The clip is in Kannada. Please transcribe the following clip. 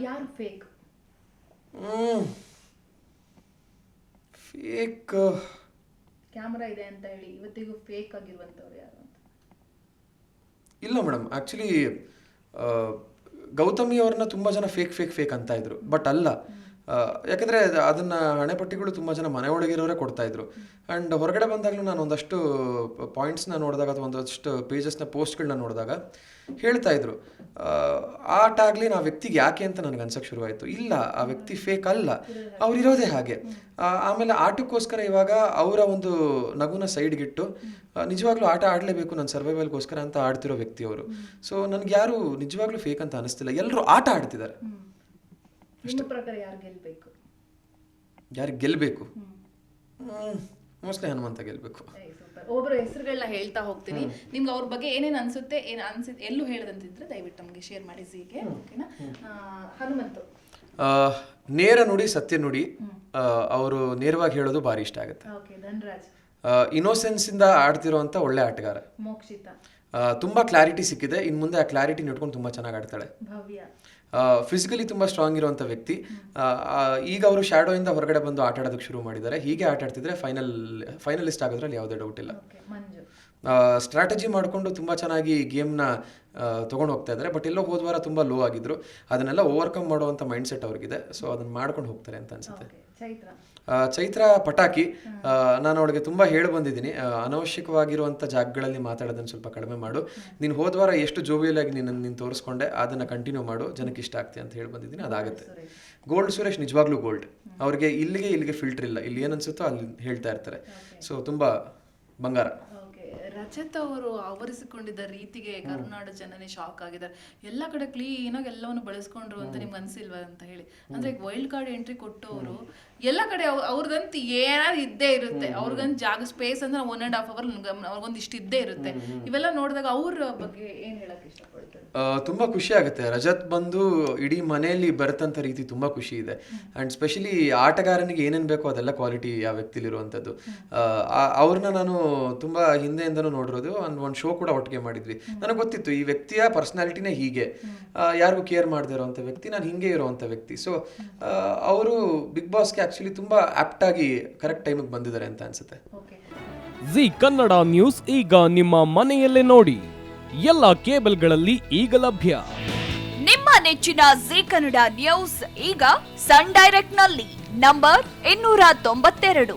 ಯಾರು ಫೇಕ್ ಫೇಕ್ ಕ್ಯಾಮ್ರಾ ಇದೆ ಅಂತ ಹೇಳಿ ಇವತ್ತಿಗೂ ಫೇಕ್ ಆಗಿರುವಂತವ್ರು ಯಾರು ಅಂತ? ಇಲ್ಲ ಮೇಡಮ್ ಆ್ಯಕ್ಚುಲಿ ಗೌತಮಿ ಅವ್ರನ್ನ ತುಂಬ ಜನ ಫೇಕ್ ಫೇಕ್ ಫೇಕ್ ಅಂತ ಇದ್ರು. ಬಟ್ ಅಲ್ಲ ಯಾಕಂದ್ರೆ ಅದನ್ನು ಹಣೆಪಟ್ಟಿಗಳು ತುಂಬ ಜನ ಮನೆ ಒಳಗಿರೋರೇ ಕೊಡ್ತಾ ಇದ್ರು. ಆ್ಯಂಡ್ ಹೊರಗಡೆ ಬಂದಾಗಲೂ ನಾನು ಒಂದಷ್ಟು ಪಾಯಿಂಟ್ಸ್ನ ನೋಡಿದಾಗ ಅಥವಾ ಒಂದಷ್ಟು ಪೇಜಸ್ನ ಪೋಸ್ಟ್ಗಳನ್ನ ನೋಡಿದಾಗ ಹೇಳ್ತಾ ಇದ್ರು. ಆ, ಆಟ ಆಗಲಿ ಆ ವ್ಯಕ್ತಿಗೆ ಯಾಕೆ ಅಂತ ನನಗೆ ಅನ್ಸಕ್ಕೆ ಶುರುವಾಯಿತು. ಇಲ್ಲ ಆ ವ್ಯಕ್ತಿ ಫೇಕ್ ಅಲ್ಲ. ಅವರಿರೋದೇ ಹಾಗೆ. ಆಮೇಲೆ ಆಟಕ್ಕೋಸ್ಕರ ಇವಾಗ ಅವರ ಒಂದು ನಗುನ ಸೈಡ್ಗಿಟ್ಟು ನಿಜವಾಗ್ಲೂ ಆಟ ಆಡಲೇಬೇಕು ನನ್ನ ಸರ್ವೈವಲ್ಗೋಸ್ಕರ ಅಂತ ಆಡ್ತಿರೋ ವ್ಯಕ್ತಿ ಅವರು ಸೊ ನನಗೆ ಯಾರು ನಿಜವಾಗ್ಲೂ ಫೇಕ್ ಅಂತ ಅನಿಸ್ತಿಲ್ಲ. ಎಲ್ಲರೂ ಆಟ ಆಡ್ತಿದ್ದಾರೆ. ನಿಮ್ಮ ಪ್ರಕಾರ ಯಾರು ಗೆಲ್ಬೇಕು? ಗೆಲ್ಲಬೇಕು ಮೋಸ್ಟ್ಲಿ ಹನುಮಂತ ಗೆಲ್ಬೇಕು. ಒಬ್ಬರು ಹೆಸರುಗಳನ್ನ ಹೇಳ್ತಾ ಹೋಗ್ತೀನಿ. ನಿಮ್ಗೆ ಅವ್ರ ಬಗ್ಗೆ ಏನೇನು ಅನ್ಸುತ್ತೆ ಏನು ಅನ್ಸುತ್ತೆ ಎಲ್ಲೂ ಹೇಳದಂತಿದ್ರೆ ದಯವಿಟ್ಟು ನಮಗೆ ಶೇರ್ ಮಾಡಿ ಝೀಗೆ ಓಕೆನಾ ಆ, ಹನುಮಂತು. ನೇರ ನುಡಿ ಸತ್ಯ ನುಡಿ ಅವರು ನೇರವಾಗಿ ಹೇಳೋದು ಭಾರಿ ಇಷ್ಟ ಆಗುತ್ತೆ. ಓಕೆ ಧನ್ರಾಜ್. ಇನ್ನೋಸೆನ್ಸಿಂದ ಆಡ್ತಿರೋಂಥ ಒಳ್ಳೆ ಆಟಗಾರ. ಮೋಕ್ಷಿತಾ. ತುಂಬಾ ಕ್ಲಾರಿಟಿ ಸಿಕ್ಕಿದೆ. ಇನ್ನು ಮುಂದೆ ಆ ಕ್ಲಾರಿಟಿ ಇಟ್ಕೊಂಡು ತುಂಬಾ ಚೆನ್ನಾಗಿ ಆಡ್ತಾಳೆ. ಫಿಸಿಕಲಿ ತುಂಬ ಸ್ಟ್ರಾಂಗ್ ಇರುವಂಥ ವ್ಯಕ್ತಿ. ಈಗ ಅವರು ಇಂದ ಹೊರಗಡೆ ಬಂದು ಆಟ ಆಡೋದಕ್ಕೆ ಶುರು ಮಾಡಿದ್ದಾರೆ. ಹೀಗೆ ಆಟ ಆಡ್ತಿದ್ರೆ ಫೈನಲ್ ಫೈನಲಿಸ್ಟ್ ಆಗೋದ್ರಲ್ಲಿ ಯಾವುದೇ ಡೌಟ್ ಇಲ್ಲ. ಸ್ಟ್ರಾಟಜಿ ಮಾಡಿಕೊಂಡು ತುಂಬ ಚೆನ್ನಾಗಿ ಗೇಮ್ನ ತೊಗೊಂಡು ಹೋಗ್ತಾ ಇದ್ದಾರೆ. ಬಟ್ ಎಲ್ಲೋ ಹೋದ್ವಾರ ತುಂಬ ಲೋ ಆಗಿದ್ರು. ಅದನ್ನೆಲ್ಲ ಓವರ್ಕಮ್ ಮಾಡುವಂಥ ಮೈಂಡ್ ಸೆಟ್ ಅವ್ರಿಗಿದೆ. ಸೊ ಅದನ್ನ ಮಾಡ್ಕೊಂಡು ಹೋಗ್ತಾರೆ ಅಂತ ಅನ್ಸುತ್ತೆ. ಚೈತ್ರ. ಪಟಾಕಿ. ನಾನು ಅವಳಿಗೆ ತುಂಬ ಹೇಳಿ ಬಂದಿದ್ದೀನಿ. ಅನವಶ್ಯಕವಾಗಿರುವಂಥ ಜಾಗಗಳಲ್ಲಿ ಮಾತಾಡೋದನ್ನು ಸ್ವಲ್ಪ ಕಡಿಮೆ ಮಾಡು. ನೀನು ಹೋದ್ವಾರ ಎಷ್ಟು ಜೋಬಿಯಲ್ಲಾಗಿ ನೀನು ನೀನು ತೋರಿಸ್ಕೊಂಡೆ ಅದನ್ನು ಕಂಟಿನ್ಯೂ ಮಾಡು. ಜನಕ್ಕೆ ಇಷ್ಟ ಆಗ್ತಿ ಅಂತ ಹೇಳಿ ಬಂದಿದ್ದೀನಿ. ಅದಾಗುತ್ತೆ. ಗೋಲ್ಡ್ ಸುರೇಶ್. ನಿಜವಾಗ್ಲೂ ಗೋಲ್ಡ್ ಅವ್ರಿಗೆ ಇಲ್ಲಿಗೆ ಇಲ್ಲಿಗೆ ಫಿಲ್ಟರ್ ಇಲ್ಲ. ಇಲ್ಲಿ ಏನನ್ಸುತ್ತೋ ಅಲ್ಲಿ ಹೇಳ್ತಾ ಇರ್ತಾರೆ. ಸೊ ತುಂಬ ಬಂಗಾರ. ರಜತ್ ಅವರು ಆವರಿಸಿಕೊಂಡಿದ್ದ ರೀತಿಗೆ ಕರುನಾಡು ಜನನೇ ಶಾಕ್ ಆಗಿದ್ದಾರೆ. ಎಲ್ಲ ಕಡೆ ಕ್ಲೀನ್ ಆಗಿ ಎಲ್ಲವನ್ನು ಬಳಸ್ಕೊಂಡ್ರು ಅಂತ ನಿಮ್ಗೆ ಅನ್ಸಿಲ್ವಾ ಅಂತ ಹೇಳಿ. ಅಂದ್ರೆ ವೈಲ್ಡ್ ಕಾರ್ಡ್ ಎಂಟ್ರಿ ಕೊಟ್ಟವರು ಎಲ್ಲ ಕಡೆ ಅವ್- ಅವ್ರದಂತ ಏನಾದ್ರು ಇದ್ದೇ ಇರುತ್ತೆ. ಅವ್ರಿಗಂತ ಜಾಗ ಸ್ಪೇಸ್ ಅಂದ್ರೆ ಒನ್ ಅಂಡ್ ಹಾಫ್ ಅವರ್ ಅವ್ರಿಗೊಂದು ಇಷ್ಟು ಇದ್ದೇ ಇರುತ್ತೆ. ಇವೆಲ್ಲ ನೋಡಿದಾಗ ಅವ್ರ ಬಗ್ಗೆ ಏನ್ ಹೇಳಕ್ ಇಷ್ಟಪಡ್ತಾರೆ? ತುಂಬಾ ಖುಷಿ ಆಗುತ್ತೆ. ರಜತ್ ಬಂದು ಇಡೀ ಮನೆಯಲ್ಲಿ ಬರತಂತ ರೀತಿ ತುಂಬಾ ಖುಷಿ ಇದೆ. ಅಂಡ್ ಸ್ಪೆಷಲಿ ಆಟಗಾರನಿಗೆ ಏನೇನ್ ಬೇಕೋ ಅದೆಲ್ಲ ಕ್ವಾಲಿಟಿ ಆ ವ್ಯಕ್ತಿಲಿರುವಂಥದ್ದು ಅವ್ರನ್ನ ನಾನು ತುಂಬಾ ಹಿಂದೆಯಿಂದನೂ ನೋಡಿರೋದು. ಒಂದು ಒಂದು ಶೋ ಕೂಡ ಒಟ್ಟಿಗೆ ಮಾಡಿದ್ವಿ. ನನಗೆ ಗೊತ್ತಿತ್ತು ಈ ವ್ಯಕ್ತಿಯ ಪರ್ಸನಾಲಿಟಿನೇ ಹೀಗೆ. ಯಾರಿಗೂ ಕೇರ್ ಮಾಡದೇ ಇರೋವಂಥ ವ್ಯಕ್ತಿ ನಾನು ಹಿಂಗೆ ಇರೋವಂಥ ವ್ಯಕ್ತಿ. ಸೊ ಅವರು ಬಿಗ್ ಬಾಸ್ಗೆ ಆ್ಯಕ್ಚುಲಿ ತುಂಬಾ ಆಪ್ಟ್ ಆಗಿ ಕರೆಕ್ಟ್ ಟೈಮಿಗೆ ಬಂದಿದ್ದಾರೆ ಅಂತ ಅನ್ಸುತ್ತೆ. ಓಕೆ ಜಿ ಕನ್ನಡ ನ್ಯೂಸ್ ಈಗ ನಿಮ್ಮ ಮನೆಯಲ್ಲೇ ನೋಡಿ. ಎಲ್ಲ ಕೇಬಲ್ಗಳಲ್ಲಿ ಈಗ ಲಭ್ಯ. ನಿಮ್ಮ ನೆಚ್ಚಿನ ಜಿ ಕನ್ನಡ ನ್ಯೂಸ್ ಈಗ ಸನ್ ಡೈರೆಕ್ಟ್ನಲ್ಲಿ ನಂಬರ್ ಇನ್ನೂರ ತೊಂಬತ್ತೆರಡು.